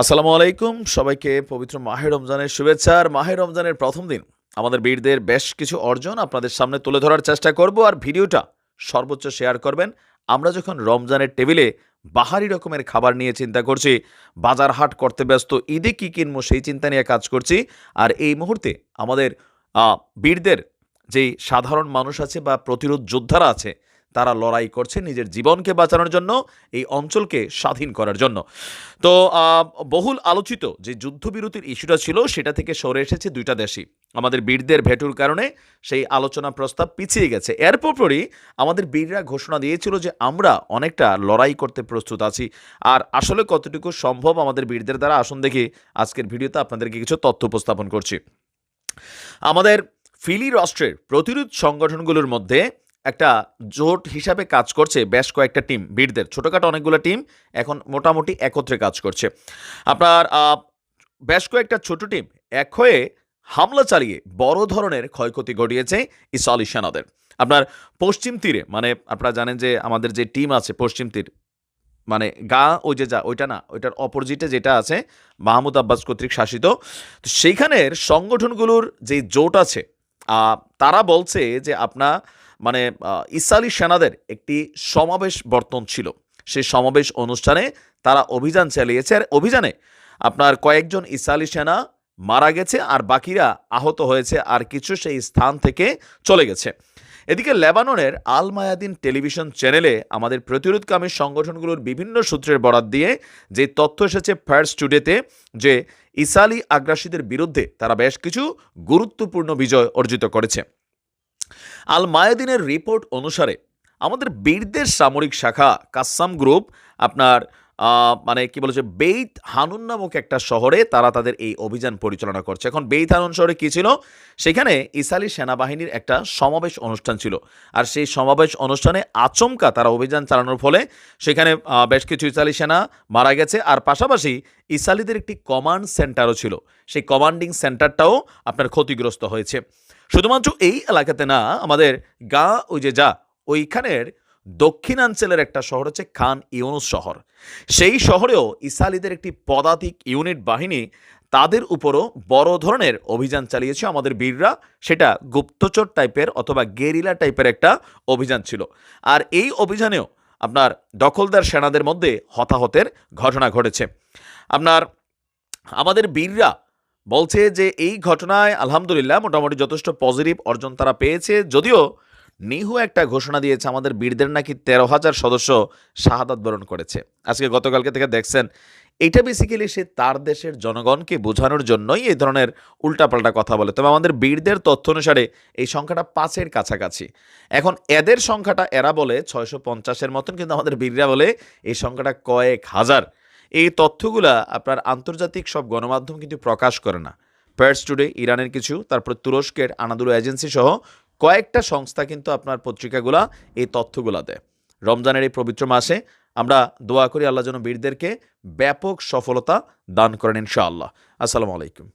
আসসালামু আলাইকুম, সবাইকে পবিত্র মাহে রমজানের শুভেচ্ছা। আর মাহে রমজানের প্রথম দিন, আমাদের বীরদের বেশ কিছু অর্জন আপনাদের সামনে তুলে ধরার চেষ্টা করব। আর ভিডিওটা সর্বোচ্চ শেয়ার করবেন। আমরা যখন রমজানের টেবিলে বাহারি রকমের খাবার নিয়ে চিন্তা করছি, বাজার হাট করতে ব্যস্ত, ঈদে কী কিনবো সেই চিন্তা নিয়ে কাজ করছি। আর এই মুহূর্তে আমাদের বীরদের যেই সাধারণ মানুষ আছে বা প্রতিরোধ যোদ্ধারা আছে তারা লড়াই করছে নিজের জীবনকে বাঁচানোর জন্য, এই অঞ্চলকে স্বাধীন করার জন্য। তো বহুল আলোচিত যে যুদ্ধবিরতির ইস্যুটা ছিল, সেটা থেকে সরে এসেছে দুইটা দেশই। আমাদের বীরদের ভেটুর কারণে সেই আলোচনা প্রস্তাব পিছিয়ে গেছে। এরপর পরই আমাদের বীররা ঘোষণা দিয়েছিল যে আমরা অনেকটা লড়াই করতে প্রস্তুত আছি। আর আসলে কতটুকু সম্ভব আমাদের বীরদের দ্বারা, আসুন দেখি আজকের ভিডিওতে আপনাদেরকে কিছু তথ্য উপস্থাপন করছি। আমাদের ফিলি রাষ্ট্রের প্রতিরোধ সংগঠনগুলোর মধ্যে একটা জোট হিসাবে কাজ করছে বেশ কয়েকটা টিম বীরদের। ছোটোখাটো অনেকগুলো টিম এখন মোটামুটি একত্রে কাজ করছে। আপনার বেশ কয়েকটা ছোট টিম এক হয়ে হামলা চালিয়ে বড় ধরনের ক্ষয়ক্ষতি ঘটিয়েছে ইসালি সেনাদের আপনার পশ্চিম তীরে মানে আপনারা জানেন যে আমাদের যে টিম আছে পশ্চিম তীর মানে গা, ওই যে যা, ওইটা না, ওইটার অপোজিটে যেটা আছে, মাহমুদ আব্বাস কর্তৃক শাসিত। তো সেইখানের সংগঠনগুলোর যে জোট আছে তারা বলছে যে আপনা মানে ইসালি সেনাদের একটি সমাবেশ বর্তন ছিল। সেই সমাবেশ অনুষ্ঠানে তারা অভিযান চালিয়েছে। আর অভিযানে আপনার কয়েকজন ইসালি সেনা মারা গেছে আর বাকিরা আহত হয়েছে আর কিছু সেই স্থান থেকে চলে গেছে। এদিকে লেবাননের আল মায়াদিন টেলিভিশন চ্যানেলে আমাদের প্রতিরোধকামী সংগঠনগুলোর বিভিন্ন সূত্রের বরাত দিয়ে যে তথ্য এসেছে ফার্স্ট টুডেতে যে ইসালি আগ্রাসীদের বিরুদ্ধে তারা বেশ কিছু গুরুত্বপূর্ণ বিজয় অর্জিত করেছে। আল মায়াদিনের রিপোর্ট অনুসারে আমাদের বীরদের সামরিক শাখা কাসাম গ্রুপ আপনার মানে কি বলেছে, বেইত হানুন নামক একটা শহরে তারা তাদের এই অভিযান পরিচালনা করছে। এখন বেইত হানুন শহরে কী ছিল? সেখানে ইসালি সেনাবাহিনীর একটা সমাবেশ অনুষ্ঠান ছিল। আর সেই সমাবেশ অনুষ্ঠানে আচমকা তারা অভিযান চালানোর ফলে সেখানে বেশ কিছু ইসালি সেনা মারা গেছে। আর পাশাপাশি ইসালিদের একটি কমান্ড সেন্টারও ছিল। সেই কমান্ডিং সেন্টারটাও আপনার ক্ষতিগ্রস্ত হয়েছে। শুধুমাত্র এই এলাকাতে না, আমাদের গা ওই যে যা, ওইখানের দক্ষিণাঞ্চলের একটা শহর হচ্ছে খান ইউনুস শহর। সেই শহরেও ইসালিদের একটি পদাতিক ইউনিট বাহিনী তাদের উপরও বড় ধরনের অভিযান চালিয়েছে। আমাদের বীররা সেটা গুপ্তচর টাইপের অথবা গেরিলা টাইপের একটা অভিযান ছিল। আর এই অভিযানেও আপনার দখলদার সেনাদের মধ্যে হতাহতের ঘটনা ঘটেছে। আপনার, আমাদের বীররা বলছে যে এই ঘটনায় আলহামদুলিল্লাহ মোটামুটি যথেষ্ট পজিটিভ অর্জন তারা পেয়েছে। যদিও নিহু একটা ঘোষণা দিয়েছে, আমাদের বীরদের নাকি তেরো হাজার সদস্য শাহাদাত বরণ করেছে। আজকে গতকালকে থেকে দেখছেন, এটা বেসিক্যালি সে তার দেশের জনগণকে বোঝানোর জন্যই এই ধরনের উল্টাপাল্টা কথা বলে। তবে আমাদের বীরদের তথ্য অনুসারে এই সংখ্যাটা পাঁচের কাছাকাছি। এখন এদের সংখ্যাটা এরা বলে ছয়শো পঞ্চাশের মতন, কিন্তু আমাদের বীররা বলে এই সংখ্যাটা কয়েক হাজার। এই তথ্যগুলা আপনার আন্তর্জাতিক সব গণমাধ্যম কিন্তু প্রকাশ করে না। প্যার্স টুডে ইরানের কিছু, তারপর তুরস্কের, আনাদুলো এজেন্সি সহ কয়েকটা সংস্থা কিন্তু আপনার পত্রিকাগুলা এই তথ্যগুলা দেয়। রমজানের এই পবিত্র মাসে আমরা দোয়া করি আল্লাহ যেন বীরদেরকে ব্যাপক সফলতা দান করেন ইনশাআল্লাহ। আসসালামু আলাইকুম।